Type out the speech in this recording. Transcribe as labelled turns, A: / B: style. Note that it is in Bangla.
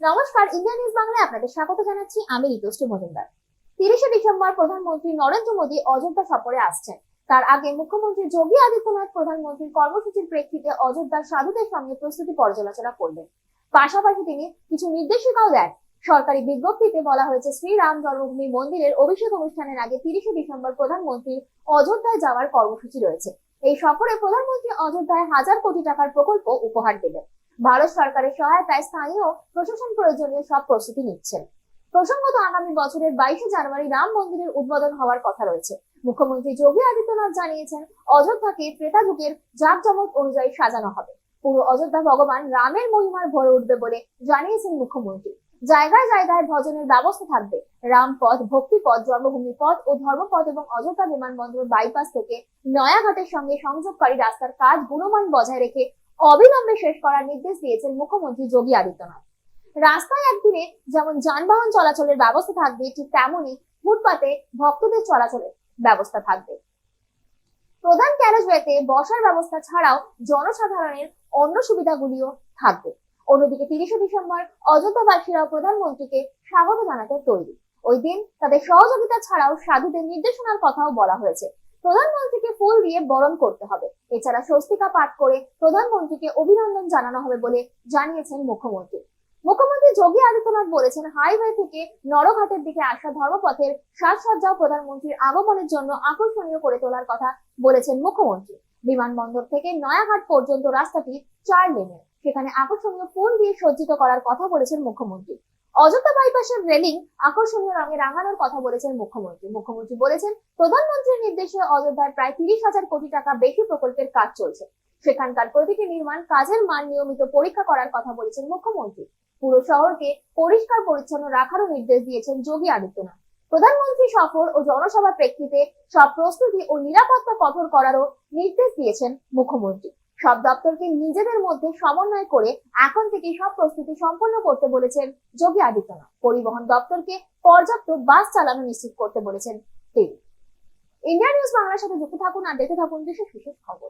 A: নমস্কার, ইন্ডিয়া নিউজ বাংলায় আপনাদের স্বাগত জানাচ্ছি। আমি ঋতুশ্রী মজুমদার। তিরিশে ডিসেম্বর প্রধানমন্ত্রী নরেন্দ্র মোদী অযোধ্যা সফরে আসছেন। তার আগে মুখ্যমন্ত্রী যোগী আদিত্যনাথ প্রধানমন্ত্রীর কর্মসূচির প্রেক্ষিতে অযোধ্যার সাধুদের সঙ্গে প্রস্তুতি পর্যালোচনা করবেন। পাশাপাশি তিনি কিছু নির্দেশিকাও দেন। সরকারি বিজ্ঞপ্তিতে বলা হয়েছে, শ্রীরাম জন্মভূমি মন্দিরের অভিষেক অনুষ্ঠানের আগে তিরিশে ডিসেম্বর প্রধানমন্ত্রীর অযোধ্যায় যাওয়ার কর্মসূচি রয়েছে। এই সফরে প্রধানমন্ত্রী অযোধ্যায় হাজার কোটি টাকার প্রকল্প উপহার দেবেন। ভারত সরকারের সহায়তায় স্থানীয় প্রশাসন প্রয়োজনীয় সব প্রস্তুতি নিচ্ছেন। প্রসঙ্গত আগামী বছরের বাইশে জানুয়ারি রাম মন্দিরের উদ্বোধন হওয়ার কথা রয়েছে। মুখ্যমন্ত্রী যোগী আদিত্যনাথ জানিয়েছেন, অযোধ্যাকে ত্রেতা যুগের জাঁকজমক অনুযায়ী সাজানো হবে। পুরো অযোধ্যা ভগবান রামের মহিমার ভরে উঠবে বলে জানিয়েছেন মুখ্যমন্ত্রী। জায়গায় জায়গায় ভজনের ব্যবস্থা থাকবে। রামপথ, ভক্তিপথ, জন্মভূমি পথ ও ধর্মপথ এবং অযোধ্যা বিমানবন্দর বাইপাস থেকে নয়াঘাটের সঙ্গে সংযোগকারী রাস্তার কাজ গুণমান বজায় রেখে অবিলম্বে শেষ করার নির্দেশ দিয়েছেন মুখ্যমন্ত্রী যোগী আদিত্যনাথ। রাস্তায় একদিনে যেমন যানবাহন চলাচলের ব্যবস্থা থাকবে, ঠিক তেমনই ফুটপাতে ভক্তদের চলাচলের ব্যবস্থা থাকবে। প্রধান ক্যারেজওয়েতে বসার ব্যবস্থা ছাড়াও জনসাধারণের অন্য সুবিধাগুলিও থাকবে। অন্যদিকে তিরিশে ডিসেম্বর অযোধ্যাবাসীরাও প্রধানমন্ত্রীকে স্বাগত জানাতে তৈরি। ওই দিন তাদের সহযোগিতা ছাড়াও সাধুদের নির্দেশনার কথাও বলা হয়েছে। প্রধানমন্ত্রীকে ফুল দিয়ে বরণ করতে হবে। এছাড়া স্বস্তিকা পাঠ করে প্রধানমন্ত্রীকে অভিনন্দন জানানো হবে বলে জানিয়েছেন মুখ্যমন্ত্রী। মুখ্যমন্ত্রী যোগী আদিত্যনাথ বলেছেন, হাইওয়ে থেকে নরঘাটের দিকে আসা ধর্মপথের সাজসজ্জা প্রধানমন্ত্রীর আগমনের জন্য আকর্ষণীয় করে তোলার কথা বলেছেন মুখ্যমন্ত্রী। বিমানবন্দর থেকে নয়াঘাট পর্যন্ত রাস্তাটি চার লেনের সেখানে আকর্ষণীয় ফুল দিয়ে সজ্জিত করার কথা বলেছেন মুখ্যমন্ত্রী। অযোধ্যা বাইপাসের রেলিং আকর্ষণীয় রঙে রাঙানোর কথা বলেছেন মুখ্যমন্ত্রী। মুখ্যমন্ত্রী বলেছেন, প্রধানমন্ত্রীর নির্দেশে অযোধ্যায় প্রায় তিরিশ হাজার কোটি টাকা বেশি প্রকল্পের কাজ চলছে। সেখানকার প্রতিটি নির্মাণ কাজের মান নিয়মিত পরীক্ষা করার কথা বলেছেন মুখ্যমন্ত্রী। পুরো শহরকে পরিষ্কার পরিচ্ছন্ন রাখারও নির্দেশ দিয়েছেন যোগী আদিত্যনাথ। প্রধানমন্ত্রী সফর ও জনসভার প্রেক্ষিতে সব প্রস্তুতি ও নিরাপত্তা কঠোর করারও নির্দেশ দিয়েছেন মুখ্যমন্ত্রী। সব দপ্তরকে নিজেদের মধ্যে সমন্বয় করে এখন থেকে সব প্রস্তুতি সম্পন্ন করতে বলেছেন যোগী আদিত্যনাথ। পরিবহন দপ্তরকে পর্যাপ্ত বাস চালানো নিশ্চিত করতে বলেছেন তিনি। ইন্ডিয়া নিউজ বাংলার সাথে যুক্ত থাকুন আর দেখে থাকুন দেশের বিশেষ খবর।